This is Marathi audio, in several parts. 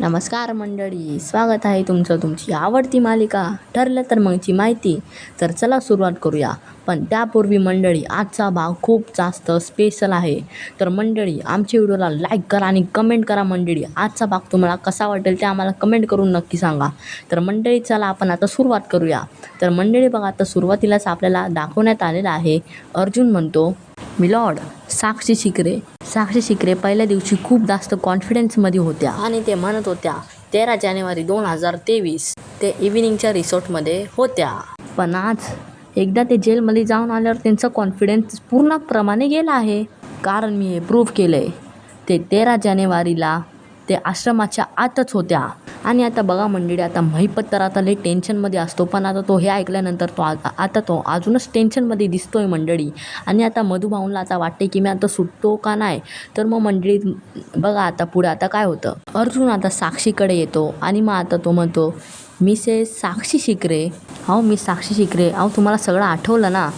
नमस्कार मंडळी स्वागत आहे तुमचं तुमची आवडती मालिका. ठरलं तर मगची माहिती. तर चला सुरुवात करूया. पण त्यापूर्वी मंडळी आजचा भाग खूप जास्त स्पेशल आहे. तर मंडळी आमच्या व्हिडिओला लाईक करा आणि कमेंट करा मंडळी. आजचा भाग तुम्हाला कसा वाटेल ते आम्हाला कमेंट करून नक्की सांगा. तर मंडळी चला आपण आता सुरुवात करूया. तर मंडळी बघा आता सुरुवातीलाच आपल्याला दाखवण्यात आलेलं आहे. अर्जुन म्हणतो मिलॉर्ड साक्षी शिकरे साक्षी शिकरे पहिल्या दिवशी खूप जास्त कॉन्फिडन्समध्ये होत्या. आणि ते म्हणत होत्या तेरा जानेवारी दोन हजार तेवीस ते इव्हिनिंगच्या रिसॉर्टमध्ये होत्या. पण आज एकदा ते जेलमध्ये जाऊन आल्यावर त्यांचा कॉन्फिडन्स पूर्णप्रमाणे गेला आहे. कारण मी हे प्रूव्ह केलं आहे ते तेरा जानेवारीला ते आश्रमाच्या आतच होत्या. आणि आता बघा मंडळी आता महिपत तर आता लई टेन्शनमध्ये असतो पण आता तो हे ऐकल्यानंतर तो आ आता तो अजूनच टेन्शनमध्ये दिसतो आहे मंडळी. आणि आता मधुभाऊनला आता वाटते की मी आता सुटतो का नाही? तर मग मंडळी बघा आता पुढे आता काय होतं? अर्जुन आता साक्षीकडे येतो आणि मग आता तो म्हणतो मिसेस साक्षी शिकरे. अहो मी साक्षी शिकरे. अहो तुम्हाला सगळं आठवलं ना?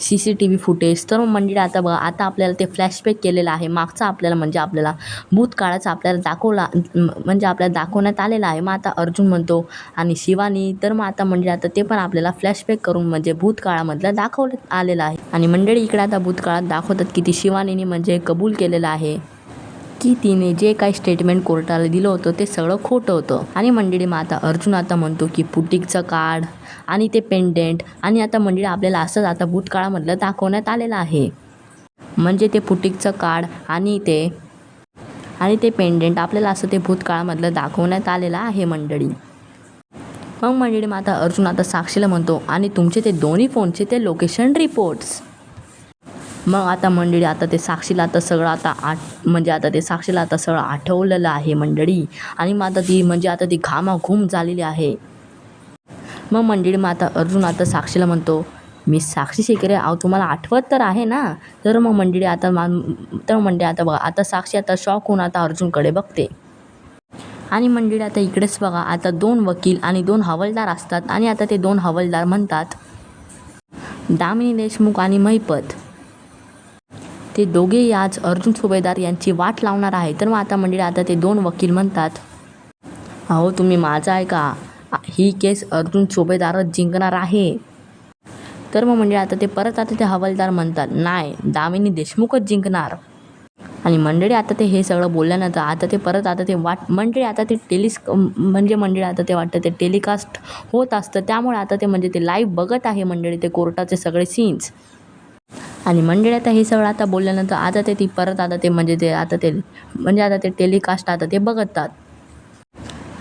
C C T V footage. तर मग मंडळी आता बघा आता आपल्याला ते फ्लॅशबॅक केलेलं आहे. मागचा आपल्याला म्हणजे आपल्याला भूतकाळाचा आपल्याला दाखवला म्हणजे आपल्याला दाखवण्यात आलेला आहे. मग आता अर्जुन म्हणतो आणि शिवानी तर मग आता म्हणजे आता ते पण आपल्याला फ्लॅशबॅक करून म्हणजे भूतकाळामधलं दाखवण्यात आलेलं आहे. आणि मंडळी इकडे आता भूतकाळात दाखवतात की ती शिवानीने म्हणजे कबूल केलेलं आहे. की तिने जे काही स्टेटमेंट कोर्टाला दिलं होतं ते सगळं खोटं होतं. आणि मंडळी मग आता अर्जुन आता म्हणतो की पुटिकचं कार्ड आणि ते पेंडेंट आणि आता मंडळी आपल्याला असंच आता भूतकाळामधलं दाखवण्यात आलेलं आहे. म्हणजे ते पुटिकचं कार्ड आणि ते आणि ते पेंडेंट आपल्याला असं ते भूतकाळामधलं दाखवण्यात आलेलं आहे मंडळी. मग मंडळी मग आता अर्जुन आता साक्षीला म्हणतो आणि तुमचे ते दोन्ही फोनचे ते लोकेशन रिपोर्ट्स मग आता मंडळी आता ते साक्षीला आता सगळं आता आठ म्हणजे आता ते साक्षीला आता सगळं आठवलेलं आहे मंडळी. आणि मग आता ती म्हणजे आता ती घामाघूम झालेली आहे. मग मंडळी मग आता अर्जुन आता साक्षीला म्हणतो मी साक्षी शेकरे अहो तुम्हाला आठवत तर आहे ना? तर मग मंडळी आता मा तर मंडळी आता बघा आता साक्षी आता शॉक होऊन आता अर्जुनकडे बघते. आणि मंडळी आता इकडेच बघा आता दोन वकील आणि दोन हवालदार असतात. आणि आता ते दोन हवालदार म्हणतात दामिनी देशमुख आणि महिपत ते दोघेही आज अर्जुन सुभेदार यांची वाट लावणार आहे तर मग आता मंडळी आता ते दोन वकील म्हणतात. अहो तुम्ही माझा आहे का? ही केस अर्जुन सुभेदारच जिंकणार आहे. तर मग म्हणजे आता ते परत आता ते हवालदार म्हणतात नाही दामिनी देशमुखच जिंकणार. आणि मंडळी आता ते हे सगळं बोलल्यानंतर आता ते परत आता ते वाट मंडळी आता ते टेलिस म्हणजे मंडळी आता ते वाटतं ते टेलिकास्ट होत असतं. त्यामुळे आता ते म्हणजे ते लाईव्ह बघत आहे मंडळी ते कोर्टाचे सगळे सीन्स आणि मंडळी आता हे सगळं आता बोलल्यानंतर आता ते ती परत आता ते म्हणजे ते आता ते म्हणजे आता ते टेलिकास्ट आता ते बघतात.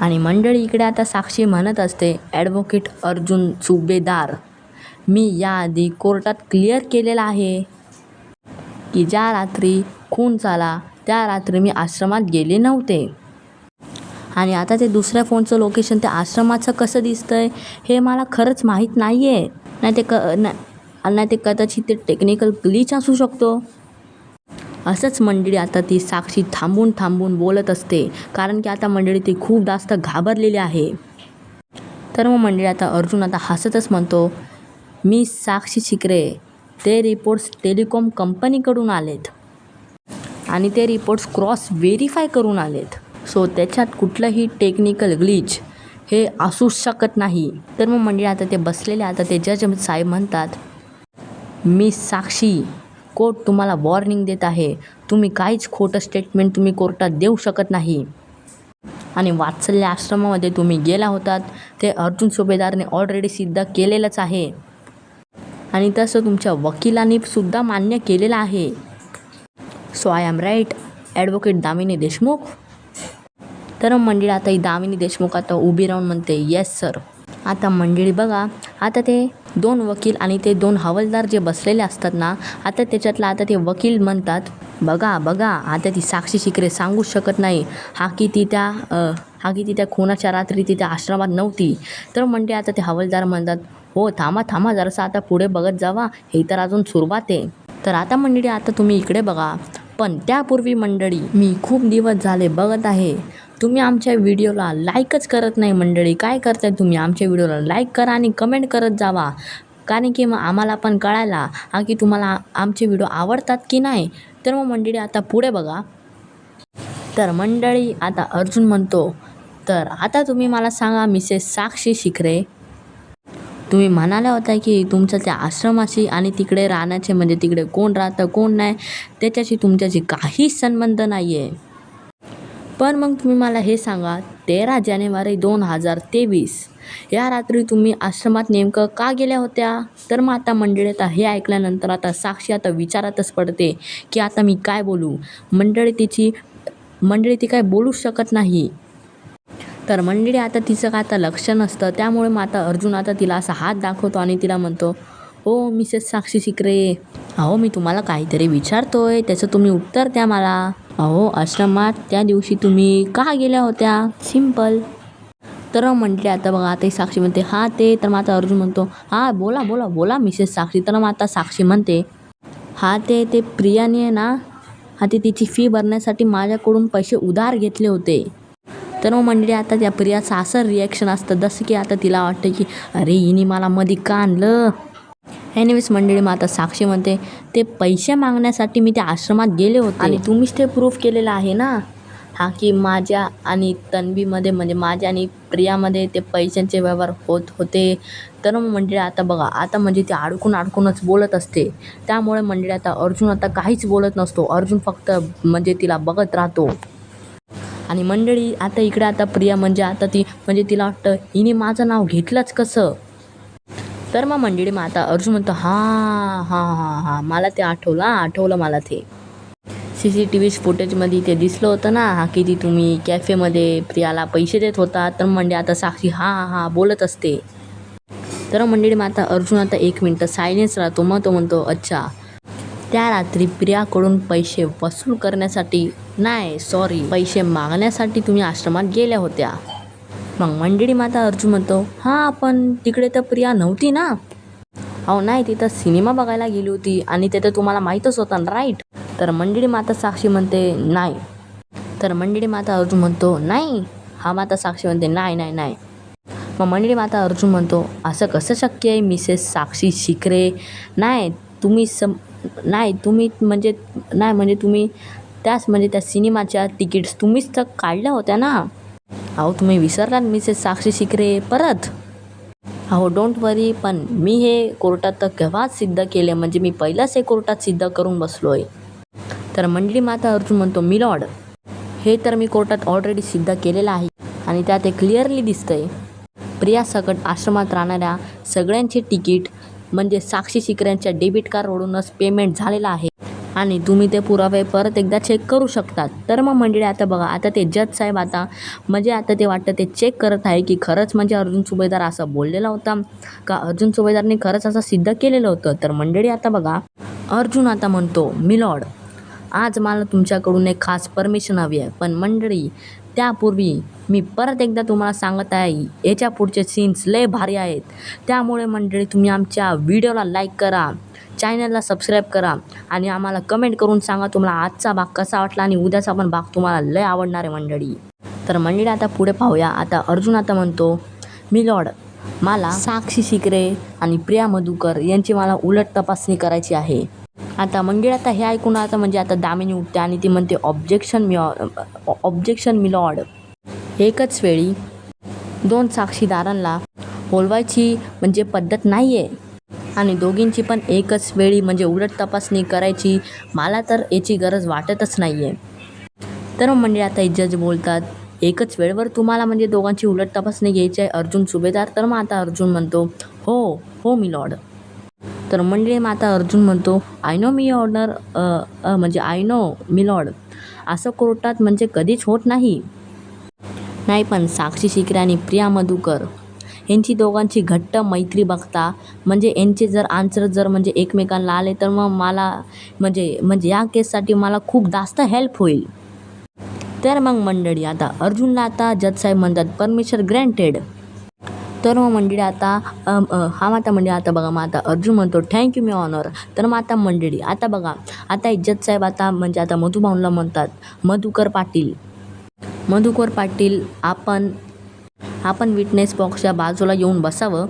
आणि मंडळी इकडे आता साक्षी म्हणत असते ॲडव्होकेट अर्जुन सुबेदार मी याआधी कोर्टात क्लिअर केलेलं आहे की ज्या रात्री खून झाला त्या रात्री मी आश्रमात गेले नव्हते. आणि आता ते दुसऱ्या फोनचं लोकेशन त्या आश्रमाचं कसं दिसतंय हे मला खरंच माहीत नाही आहे नाही ते क नाही आणि ते कदाचित ते टेक्निकल ग्लिच असू शकतो. असंच मंडळी आता ती साक्षी थांबून थांबून बोलत असते. कारण की आता मंडळी ती खूप जास्त घाबरलेली आहे. तर मग मंडळी आता अर्जुन आता हसतच म्हणतो मी साक्षी शिकरे ते रिपोर्ट्स टेलिकॉम कंपनीकडून आलेत. आणि ते रिपोर्ट्स क्रॉस व्हेरीफाय करून आलेत. सो त्याच्यात कुठलंही टेक्निकल ग्लिच हे असू शकत नाही. तर मग मंडळी आता ते बसलेले आता ते जज साहेब म्हणतात मी साक्षी. कोर्ट तुम्हाला वॉर्निंग देत आहे. तुम्ही काहीच खोटं स्टेटमेंट तुम्ही कोर्टात देऊ शकत नाही. आणि वात्सल्य आश्रमामध्ये तुम्ही गेला होतात. ते अर्जुन सुभेदारने ऑलरेडी सिद्ध केलेलंच आहे. आणि तसं तुमच्या वकिलांनी सुद्धा मान्य केलेलं आहे. So I am right advocate Damini Deshmukh. तर मंडळी आता ही दामिनी देशमुख आता उभी राहून म्हणते येस सर आता मंडळी बघा आता ते दोन वकील आणि ते दोन हवालदार जे बसलेले असतात ना आता त्याच्यातला आता ते वकील म्हणतात बघा बघा आता ती साक्षी शिकरे सांगूच शकत नाही. हा की ती त्या हा की ती त्या खुनाच्या रात्री ती त्या आश्रमात नव्हती. तर म्हणते आता ते हवालदार म्हणतात हो थांबा थांबा जरासा आता पुढे बघत जावा. हे तर अजून सुरुवात आहे. तर आता मंडळी आता तुम्ही इकडे बघा. पण त्यापूर्वी मंडळी मी खूप दिवस झाले बघत आहे. तुम्ही आमच्या व्हिडिओला लाईकच करत नाही मंडळी. काय करताय तुम्ही? आमच्या व्हिडिओला लाईक करा आणि कमेंट करत जावा. कारण की मग आम्हाला पण कळायला हा की तुम्हाला आमचे व्हिडिओ आवडतात की नाही? तर मग मंडळी आता पुढे बघा. तर मंडळी आता अर्जुन म्हणतो तर आता तुम्ही मला सांगा मिसेस साक्षी शिखरे. तुम्ही म्हणाल्या होत्या की तुमच्या त्या आश्रमाशी आणि तिकडे राहण्याचे म्हणजे तिकडे कोण राहतं कोण नाही त्याच्याशी तुमच्याशी काहीच संबंध नाही आहे पण मग तुम्ही मला हे सांगा तेरा जानेवारी दोन हजार तेवीस. या रात्री तुम्ही आश्रमात नेमकं का गेल्या होत्या? तर मग आता मंडळी आता हे ऐकल्यानंतर आता साक्षी आता विचारातच पडते की आता मी काय बोलू? मंडळी तिची मंडळी ती काय बोलूच शकत नाही. तर मंडळी आता तिचं काय आता लक्ष नसतं त्यामुळे मग आता अर्जुन आता तिला असा हात दाखवतो आणि तिला म्हणतो ओ मिसेस साक्षी शिकरे अहो मी तुम्हाला काहीतरी विचारतोय त्याचं तुम्ही उत्तर द्या मला. अहो आश्रमात त्या दिवशी तुम्ही का गेल्या होत्या? सिंपल तर म्हटले आता बघा आता साक्षी म्हणते हा ते. तर माता अर्जुन म्हणतो हां बोला बोला बोला मिसेस साक्षी. तर मग आता साक्षी म्हणते हा ते ते प्रियाने आहे ना हा ते तिची फी भरण्यासाठी माझ्याकडून पैसे उधार घेतले होते. तर मग मंडळी आता त्या प्रियाचं असं रिॲक्शन असतं जसं की आता तिला वाटतं की अरे हिने मला मध्ये का आणलं एनिवेज मंडळी मग आता साक्षी म्हणते ते पैसे मागण्यासाठी मी त्या आश्रमात गेले होते. आणि तुम्हीच ते प्रूफ केलेलं आहे ना? हा की माझ्या आणि तन्वीमध्ये म्हणजे माझ्या आणि प्रियामध्ये ते पैशांचे व्यवहार होत होते. तर मग मंडळी आता बघा आता म्हणजे ती अडकून अडकूनच बोलत असते. त्यामुळे मंडळी आता अर्जुन आता काहीच बोलत नसतो. अर्जुन फक्त म्हणजे तिला बघत राहतो. आणि मंडळी आता इकडे आता प्रिया म्हणजे आता ती म्हणजे तिला वाटतं हिने माझं नाव घेतलंच कसं? तर मग मंडळी मग आता अर्जुन म्हणतो हां हां हां हां मला ते आठवलं आठवलं मला ते. सी सी टी व्ही फुटेजमध्ये ते दिसलं होतं ना हा किती तुम्ही कॅफेमध्ये प्रियाला पैसे देत होता. तर म्हणजे आता साक्षी हां हां बोलत असते. तर मंडळी मग आता अर्जुन आता एक मिनटं सायलेन्स राहतो. मग तो म्हणतो अच्छा त्या रात्री प्रियाकडून पैसे वसूल करण्यासाठी नाही सॉरी पैसे मागण्यासाठी तुम्ही आश्रमात गेल्या होत्या. मग मंडळी माता अर्जुन म्हणतो हां पण तिकडे तर प्रिया नव्हती ना? अहो नाही तिथं सिनेमा बघायला गेली होती आणि ते तर तुम्हाला माहीतच होतं राईट? तर मंडळी माता साक्षी म्हणते नाही. तर मंडळी माता अर्जुन म्हणतो नाही. हा माता साक्षी म्हणते नाही नाही नाही. मग मंडळी माता अर्जुन म्हणतो असं कसं शक्य आहे मिसेस साक्षी शिकरे नाही तुम्ही सम नाही तुम्ही म्हणजे नाही म्हणजे तुम्ही त्याच म्हणजे त्या सिनेमाच्या तिकीट्स तुम्हीच तर काढल्या होत्या ना? अहो तुम्ही विसरणार मिसेस साक्षी शिकरे परत. अहो डोंट वरी पण मी हे कोर्टात तर केव्हाच सिद्ध केले? म्हणजे मी पहिलाच हे कोर्टात सिद्ध करून बसलो आहे तर मंडळी माता अर्जुन म्हणतो मिलॉड हे तर मी कोर्टात ऑलरेडी सिद्ध केलेलं आहे आणि त्यात हे क्लिअरली दिसतंय. प्रिया सकट आश्रमात राहणाऱ्या सगळ्यांचे तिकीट म्हणजे साक्षी शिकऱ्यांच्या डेबिट कार्डवरूनच पेमेंट झालेलं आहे. आणि तुम्ही ते पुरावे परत एकदा चेक करू शकतात. तर मग मंडळी आता बघा आता ते जज साहेब आता म्हणजे आता ते वाटतं ते चेक करत आहे की खरंच म्हणजे अर्जुन सुभेदार असं बोललेला होता का? अर्जुन सुभेदारने खरंच असं सिद्ध केलेलं होतं? तर मंडळी आता बघा अर्जुन आता म्हणतो मिलॉड आज मला तुमच्याकडून एक खास परमिशन हवी आहे. पण मंडळी त्यापूर्वी मी परत एकदा तुम्हाला सांगत आहे याच्या पुढचे सीन्स लय भारी आहेत. त्यामुळे मंडळी तुम्ही आमच्या व्हिडिओला लाईक करा. चॅनलला सबस्क्राईब करा आणि आम्हाला कमेंट करून सांगा तुम्हाला आजचा भाग कसा वाटला आणि उद्याचा पण भाग तुम्हाला लय आवडणार आहे मंडळी. तर मंडळी आता पुढे पाहूया. आता अर्जुन आता म्हणतो मी लॉर्ड मला साक्षी शिकरे आणि प्रिया मधुकर यांची मला उलट तपासणी करायची आहे. आता मंडळी आता हे ऐकून आता म्हणजे आता दामिनी उठते आणि ती म्हणते objection my objection my lord एकच वेळी दोन साक्षीदारांना बोलवायची म्हणजे पद्धत नाही आहे आणि दोघींची पण एकच वेळी म्हणजे उलट तपासणी करायची. मला तर याची गरज वाटतच नाही आहे तर म्हणजे आता जज बोलतात एकच वेळेवर तुम्हाला म्हणजे दोघांची उलट तपासणी घ्यायची आहे. अर्जुन सुभेदार तर मग आता अर्जुन म्हणतो हो हो मी लॉर्ड. तर म्हणजे मग आता अर्जुन म्हणतो आय नो मी ऑर्डर म्हणजे आय नो मी लॉर्ड. असं कोर्टात म्हणजे कधीच होत नाही. नाही पण साक्षी शिकरे आणि प्रिया मधुकर यांची दोघांची घट्ट मैत्री बघता. म्हणजे यांचे जर आन्सर जर म्हणजे एकमेकांना आले तर मग मला म्हणजे म्हणजे या केससाठी मला खूप जास्त हेल्प होईल. तर मग मंडळी आता अर्जुनला आता जजसाहेब म्हणतात परमिशन ग्रँटेड तर मग मंडळी आता हा माता मंडळी आता बघा मग आता अर्जुन म्हणतो थँक्यू मी ऑनर तर मग आता मंडळी आता बघा आता इज्जत साहेब आता म्हणजे आता मधुभाऊनला म्हणतात मधुकर पाटील. मधुकर पाटील आपण आपण विटनेस बॉक्सच्या बाजूला येऊन बसावं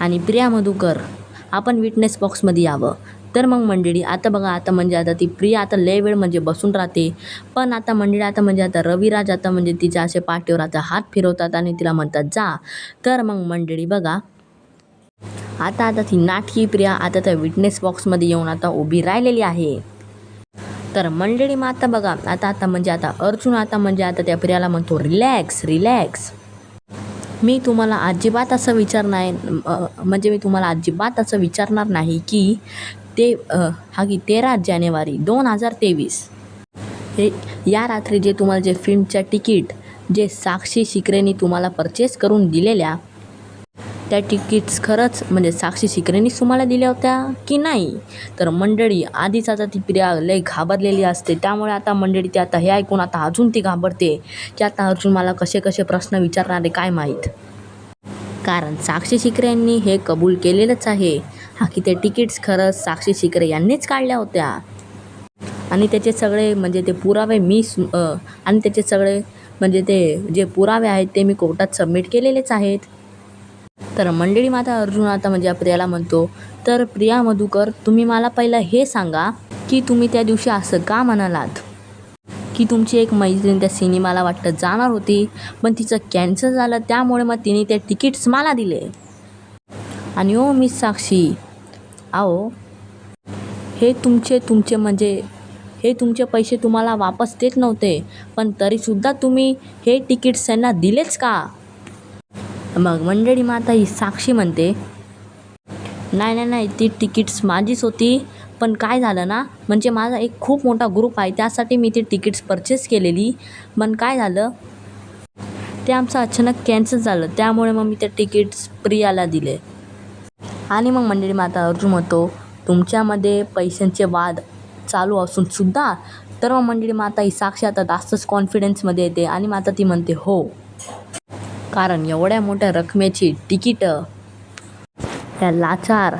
आणि प्रिया मधुकर आपण विटनेस बॉक्समध्ये यावं. तर मग मंडळी आता बघा आता म्हणजे आता ती प्रिया आता लय वेळ म्हणजे बसून राहते. पण आता मंडळी आता म्हणजे आता रविराज आता म्हणजे तिच्या असे पाठीवर आता हात फिरवतात आणि तिला म्हणतात जा. तर मग मंडळी बघा. आता आता ती नाटकी प्रिया आता त्या विटनेस बॉक्समध्ये येऊन आता उभी राहिलेली आहे. तर मंडळी मग आता बघा आता आता म्हणजे आता अर्जुन आता म्हणजे आता त्या प्रियाला म्हणतो रिलॅक्स रिलॅक्स. मी तुम्हाला अजिबात असं विचारणार नाही म्हणजे मी तुम्हाला अजिबात असं विचारणार नाही की ते हा की तेरा जानेवारी दोन हजार तेवीस. हे या रात्री जे तुम्हाला जे फिल्मच्या तिकीट जे साक्षी शिकरेने तुम्हाला परचेस करून दिलेल्या त्या तिकीट्स खरंच म्हणजे साक्षी शिकरेनीच तुम्हाला दिल्या होत्या की नाही? तर मंडळी आधीच आता ती प्रिया लय घाबरलेली असते. त्यामुळे आता मंडळी ती आता हे ऐकून आता अजून ती घाबरते. की आता अर्जुन मला कसे कसे प्रश्न विचारणारे काय माहीत? कारण साक्षी शिकरे यांनी हे कबूल केलेलंच आहे. हा की ते तिकीट्स खरंच साक्षी शिकरे यांनीच काढल्या होत्या. आणि त्याचे सगळे म्हणजे ते पुरावे मी सु- आणि त्याचे सगळे म्हणजे ते जे पुरावे आहेत ते मी कोर्टात सबमिट केलेलेच आहेत. तर मंडळी माता अर्जुन आता म्हणजे प्रियाला म्हणतो तर प्रिया मधुकर तुम्ही मला पहिलं हे सांगा की तुम्ही त्या दिवशी असं का म्हणालात? की तुमची एक मैत्रीण त्या सिनेमाला वाटतं जाणार होती पण तिचं कॅन्सल झालं त्यामुळे मग तिने ते तिकीट्स मला दिले. आणि ओ मिस साक्षी आओ हे तुमचे तुमचे म्हणजे हे तुमचे पैसे तुम्हाला वापस देत नव्हते पण तरीसुद्धा तुम्ही हे तिकीट्स त्यांना दिलेच का? मग मंडळी माता ही साक्षी म्हणते नाही नाही नाही ती तिकीट्स माझीच होती पण काय झालं ना म्हणजे माझा एक खूप मोठा ग्रुप आहे त्यासाठी मी ती तिकीट्स परचेस केलेली पण काय झालं ते आमचं अचानक कॅन्सल झालं त्यामुळे मग मी ते तिकीट्स प्रियाला दिले. आणि मग मंडळी माता अर्जुन म्हणतो तुमच्यामध्ये पैशांचे वाद चालू असून सुद्धा तर मग मंडळी माता ही साक्षी आता जास्तच कॉन्फिडन्समध्ये येते. आणि माता ती म्हणते हो. कारण एवढ्या मोठ्या रकमेची तिकीटं या लाचार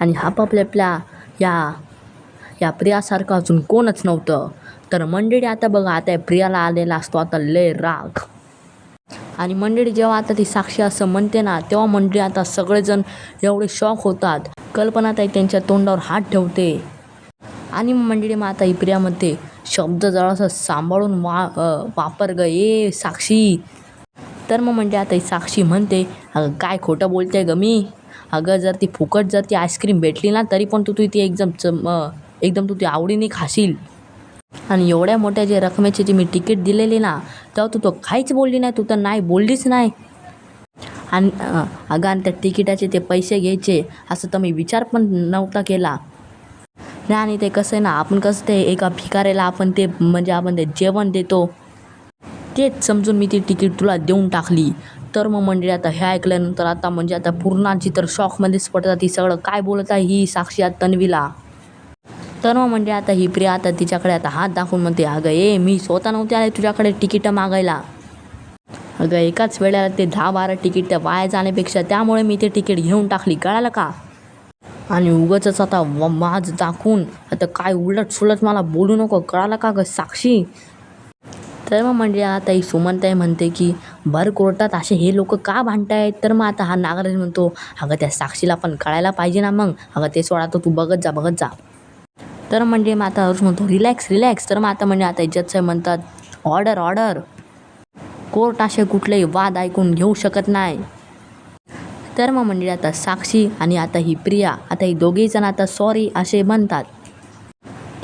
आणि हापापल्यापल्या या या प्रियासारखं अजून कोणच नव्हतं. तर मंडळी आता बघा आता या प्रियाला आलेला असतो आता लय राग. आणि मंडळी जेव्हा आता ती साक्षी असं म्हणते ना तेव्हा मंडळी आता सगळेजण एवढे शॉक होतात. कल्पना ताई त्यांच्या तोंडावर हात ठेवते. आणि मंडळी मग आता ही प्रियामध्ये शब्द जरासा सांभाळून वा वापर ग ए साक्षी. तर मग म्हणजे आता ही साक्षी म्हणते अगं काय खोटं बोलते ग मी? अगं जर ती फुकट जर ती आईस्क्रीम भेटली ना तरी पण तू तू ती एकदम चम एकदम तू ती आवडीने खाशील. आणि एवढ्या मोठ्या जे रकमेची जी मी तिकीट दिलेली ना तेव्हा तू तो काहीच बोलली नाही तू तर नाही बोललीच नाही. आणि अगं आणि त्या तिकिटाचे ते पैसे घ्यायचे असं तर मी विचार पण नव्हता केला. नाही आणि ते कसं आहे ना आपण कसं ते एका भिकाऱ्याला आपण ते म्हणजे आपण ते जेवण देतो. तेच समजून मी ती तिकीट तुला देऊन टाकली. तर मग म्हणजे आता हे ऐकल्यानंतर आता म्हणजे आता पूर्णाची तर शॉकमध्येच पडतात. ती सगळं काय बोलत आहे ही साक्षी आता तन्वीला? तर मग म्हणजे आता ही प्रिया आता तिच्याकडे आता हात दाखवून म्हणते अगं ए मी स्वतः नव्हते आले तुझ्याकडे तिकीटं मागायला. अगं एकाच वेळेला ते दहा बारा तिकीट त्या वाया जाण्यापेक्षा त्यामुळे मी ते तिकीट घेऊन टाकली कळालं का? आणि उगाचच आता व- वाज दाखवून आता काय उलट सुलट मला बोलू नको कळालं का गं साक्षी? तर मग म्हणजे आता ही सुमनताई म्हणते की भर कोर्टात असे हे लोक का भांडतायत? तर मग आता हा नागराज म्हणतो अगं त्या साक्षीला पण कळायला पाहिजे ना मग. अगं ते सोडा तर तू बघत जा बघत जा. तर म्हणजे मग आता अर्जुन म्हणतो रिलॅक्स रिलॅक्स. तर मग आता म्हणजे आता इज्जत साहेब म्हणतात ऑर्डर ऑर्डर. कोर्ट असे कुठलेही वाद ऐकून घेऊ शकत नाही. तर मग म्हणजे आता साक्षी आणि आता ही प्रिया आता ही दोघेही जण आता सॉरी असे म्हणतात.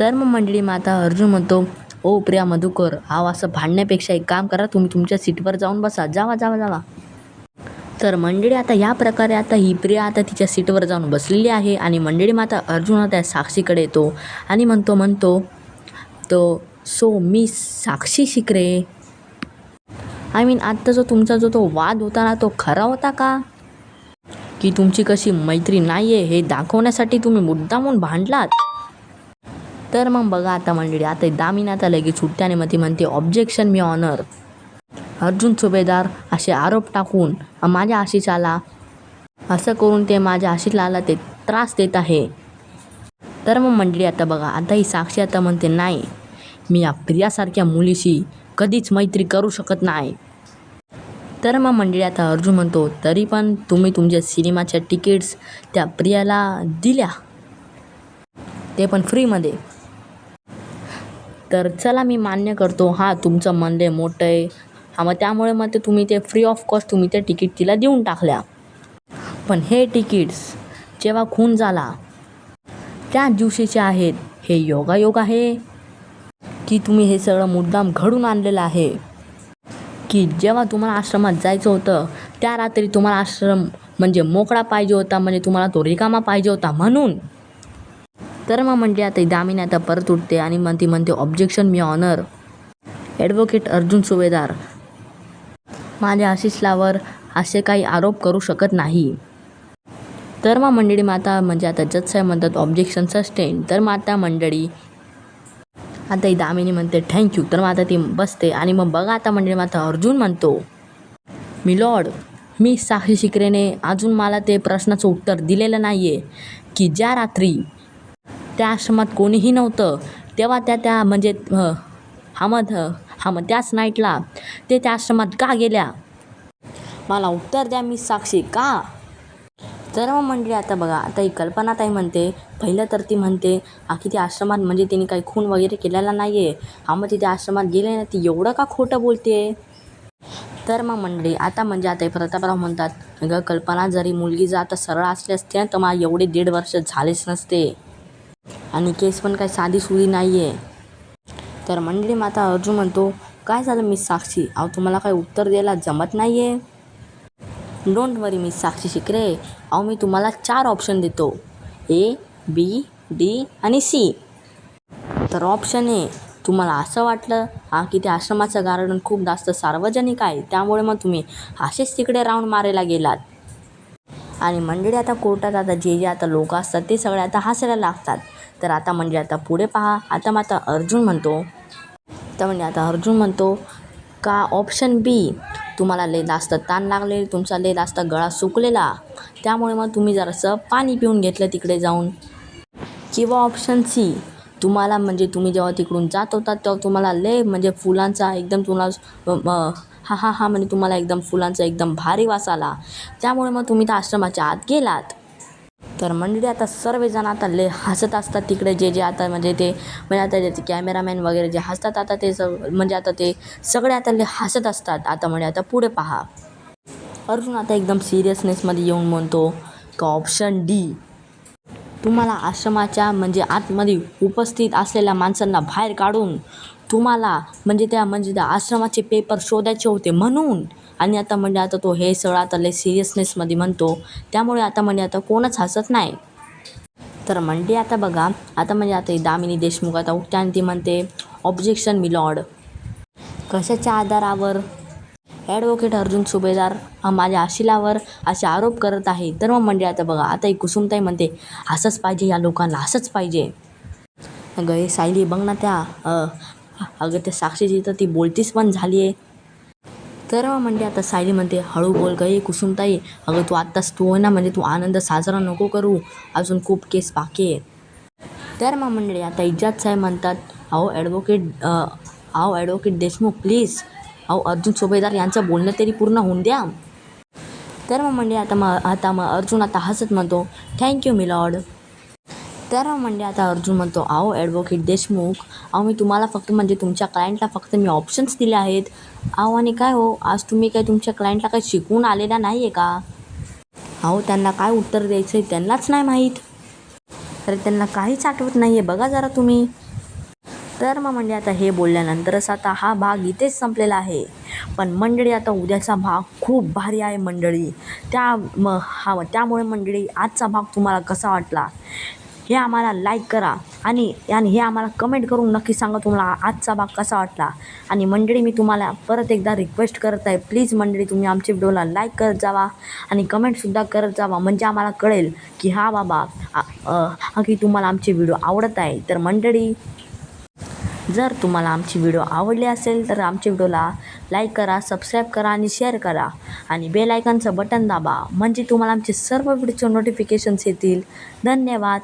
तर मग मंडळी मग आता अर्जुन म्हणतो ओ प्रिया मधुकर हा असं भांडण्यापेक्षा एक काम करा तुम्ही तुमच्या सीटवर जाऊन बसा. जावा जावा जावा. तर मंडळी आता या प्रकारे आता ही प्रिया आता तिच्या सीटवर जाऊन बसलेली आहे आणि मंडळी मग आता अर्जुन आता त्या साक्षीकडे येतो आणि म्हणतो म्हणतो तो so me Sakshi Shikre. I mean आत्ता जो तुमचा जो तो वाद होता ना तो खरा होता का? की तुमची कशी मैत्री नाही आहे हे दाखवण्यासाठी तुम्ही मुद्दामून भांडलात? तर मग बघा आता मंडळी आता दामिनाचा लगेच सुट्ट्याने मग ती म्हणते objection my honour Arjun Subhedar असे आरोप टाकून माझ्या आशिषाला असं करून ते माझ्या आशिषाला ते त्रास देत आहे. तर मग मंडळी आता बघा आता ही साक्षी आता म्हणते नाही मी या प्रियासारख्या मुलीशी कधीच मैत्री करू शकत नाही. तर मग मंडळी आता अर्जुन म्हणतो तरी पण तुम्ही तुमच्या सिनेमाच्या तिकीट्स त्या प्रियाला दिल्या. ते पण फ्रीमध्ये तर चला मी मान्य करतो हां तुमचं मन लय मोठं आहे. हां मग त्यामुळे मग ते तुम्ही ते फ्री ऑफ कॉस्ट तुम्ही ते तिकीट तिला देऊन टाकल्या. पण हे तिकीट्स जेव्हा खून झाला त्याच दिवशीचे आहेत हे योगायोग आहे. की तुम्ही हे सगळं मुद्दाम घडून आणलेलं आहे. की जेव्हा तुम्हाला आश्रमात जायचं होतं त्या रात्री तुम्हाला आश्रम म्हणजे मोकळा पाहिजे होता म्हणजे तुम्हाला तो रिकामा पाहिजे होता म्हणून. तर मग म्हणजे आता ही दामिनी आता परत उठते. आणि मग ती म्हणते objection my honour advocate Arjun Subhedar माझ्या आशिषलावर असे काही आरोप करू शकत नाही. तर मग मंडळी माता म्हणजे आता जज साहेब म्हणतात ऑब्जेक्शन सस्टेन तर मग आता मंडळी आता ही दामिनी म्हणते थँक्यू तर मग आता ती बसते आणि मग बघा आता मंडळी माता अर्जुन म्हणतो मी लॉर्ड मी साक्षी शिकरेने अजून मला ते प्रश्नाचं उत्तर दिलेलं नाही आहे की ज्या रात्री त्या आश्रमात कोणीही नव्हतं. तेव्हा त्या त्या म्हणजे हमद हा हा त्याच नाईटला ते त्या आश्रमात का गेल्या? मला उत्तर द्या मी साक्षी का? तर मग म्हणली आता बघा आता ही कल्पना ताई म्हणते पहिलं तर ती म्हणते आखी की त्या आश्रमात म्हणजे तिने काही खून वगैरे केलेला नाही आहे हा मग ती त्या आश्रमात गेले ना ती एवढं का खोटं बोलते? तर मग मंडळी आता म्हणजे आता प्रतापराव म्हणतात ग कल्पना जरी मुलगी जर आता सरळ असली असते ना तर मला एवढे दीड वर्ष झालेच नसते. आणि केस पण काही साधी सुधी नाही आहे तर मंडळी माता अर्जुन म्हणतो काय झालं मी साक्षी? अहो तुम्हाला काय उत्तर द्यायला जमत नाही आहे डोंट वरी मी साक्षी शिकरे. अहो मी तुम्हाला चार ऑप्शन देतो. ए बी डी आणि सी तर ऑप्शन ए तुम्हाला असं वाटलं? हा की त्या आश्रमाचं गार्डन खूप जास्त सार्वजनिक आहे. त्यामुळे मग तुम्ही असेच तिकडे राऊंड मारायला गेलात. आणि मंडळी आता कोर्टात आता जे जे आता लोक असतात ते सगळे आता हसायला लागतात. तर आता म्हणजे आता पुढे पहा. आता मग आता अर्जुन म्हणतो. तर म्हणजे आता अर्जुन म्हणतो का ऑप्शन बी तुम्हाला लय जास्त ताण लागले तुमचा लय जास्त गळा सुकलेला. त्यामुळे मग तुम्ही जरासं पाणी पिऊन घेतलं तिकडे जाऊन. किंवा ऑप्शन सी तुम्हाला म्हणजे तुम्ही जेव्हा तिकडून जात होता तेव्हा तुम्हाला लय म्हणजे फुलांचा एकदम तुम्हाला हा हा हा म्हणजे तुम्हाला एकदम फुलांचा एकदम भारी वास आला. त्यामुळे मग तुम्ही त्या आश्रमाच्या आत गेलात. तर मंडळी आता सर्वजण आता लय हसत असतात तिकडे. जे जे आता म्हणजे ते म्हणजे आता जे कॅमेरामॅन वगैरे जे हसतात आता ते सग म्हणजे आता ते सगळे आता लय हसत असतात. आता म्हणजे आता पुढे पहा. अर्जुन आता एकदम सिरियसनेसमध्ये येऊन म्हणतो का ऑप्शन डी तुम्हाला आश्रमाच्या म्हणजे आतमध्ये उपस्थित असलेल्या माणसांना बाहेर काढून तुम्हाला म्हणजे त्या म्हणजे त्या आश्रमाचे पेपर शोधायचे होते म्हणून आणि आता म्हणजे आता तो हे सगळं आता लय सिरियसनेसमध्ये म्हणतो. त्यामुळे आता म्हणजे आता कोणच हसत नाही. तर म्हणते आता बघा आता म्हणजे आता दामिनी देशमुख आता उठते आणि ती म्हणते ऑब्जेक्शन मिलॉड कशाच्या आधारावर? ॲडव्होकेट अर्जुन सुभेदार माझ्या आशिलावर असे आरोप करत आहे. तर मग म्हणजे आता बघा आता ही कुसुमताई म्हणते असंच पाहिजे या लोकांना असंच पाहिजे. अगं हे सायली बघ ना त्या अगं त्या साक्षीची तर ती बोलतीच पण झाली आहे तर मग म्हणजे आता सायली म्हणते हळू बोल गई कुसुमताई अगं तू आत्ताच तू ना म्हणजे तू आनंद साजरा नको करू. अजून खूप केस बाकी आहे तर मग मंडळी आता इज्जात साहेब म्हणतात अहो ॲडव्होकेट अहो ॲडव्होकेट देशमुख प्लीज अहो अर्जुन सुभेदार यांचं बोलणं तरी पूर्ण होऊन द्या. तर मग म्हणजे आता मग आता मग अर्जुन आता हसत म्हणतो थँक्यू मी लॉर्ड तर मग म्हणजे आता अर्जुन म्हणतो अहो ॲडव्होकेट देशमुख अहो मी तुम्हाला फक्त म्हणजे तुमच्या क्लायंटला फक्त मी ऑप्शन्स दिले आहेत. अहो आणि काय हो? आज तुम्ही काय तुमच्या क्लायंटला काही शिकवून आलेला नाही आहे का? अहो त्यांना काय उत्तर द्यायचं आहे त्यांनाच नाही माहीत. तर त्यांना काहीच आठवत नाही आहे बघा जरा तुम्ही. तर मग म्हणजे आता हे बोलल्यानंतरच आता हा भाग इथेच संपलेला आहे. पण मंडळी आता उद्याचा भाग खूप भारी आहे मंडळी. त्या म हा त्यामुळे मंडळी आजचा भाग तुम्हाला कसा वाटला? हे आम्हाला लाईक करा. आणि आणि हे आम्हाला कमेंट करून नक्की सांगा तुम्हाला आजचा भाग कसा वाटला. आणि मंडळी मी तुम्हाला परत एकदा रिक्वेस्ट करत आहे. प्लीज मंडळी तुम्ही आमच्या व्हिडिओला लाईक करत जावा. आणि कमेंटसुद्धा करत जावा. म्हणजे आम्हाला कळेल की हा बाबा हा की तुम्हाला आमचे व्हिडिओ आवडत आहे. तर मंडळी जर तुम्हाला आमची व्हिडिओ आवडली असेल तर आमच्या व्हिडिओला लाईक करा सबस्क्राईब करा आणि शेअर करा. आणि बेल आयकनचं बटन दाबा. म्हणजे तुम्हाला आमचे सर्व व्हिडिओचे नोटिफिकेशन्स येतील. धन्यवाद.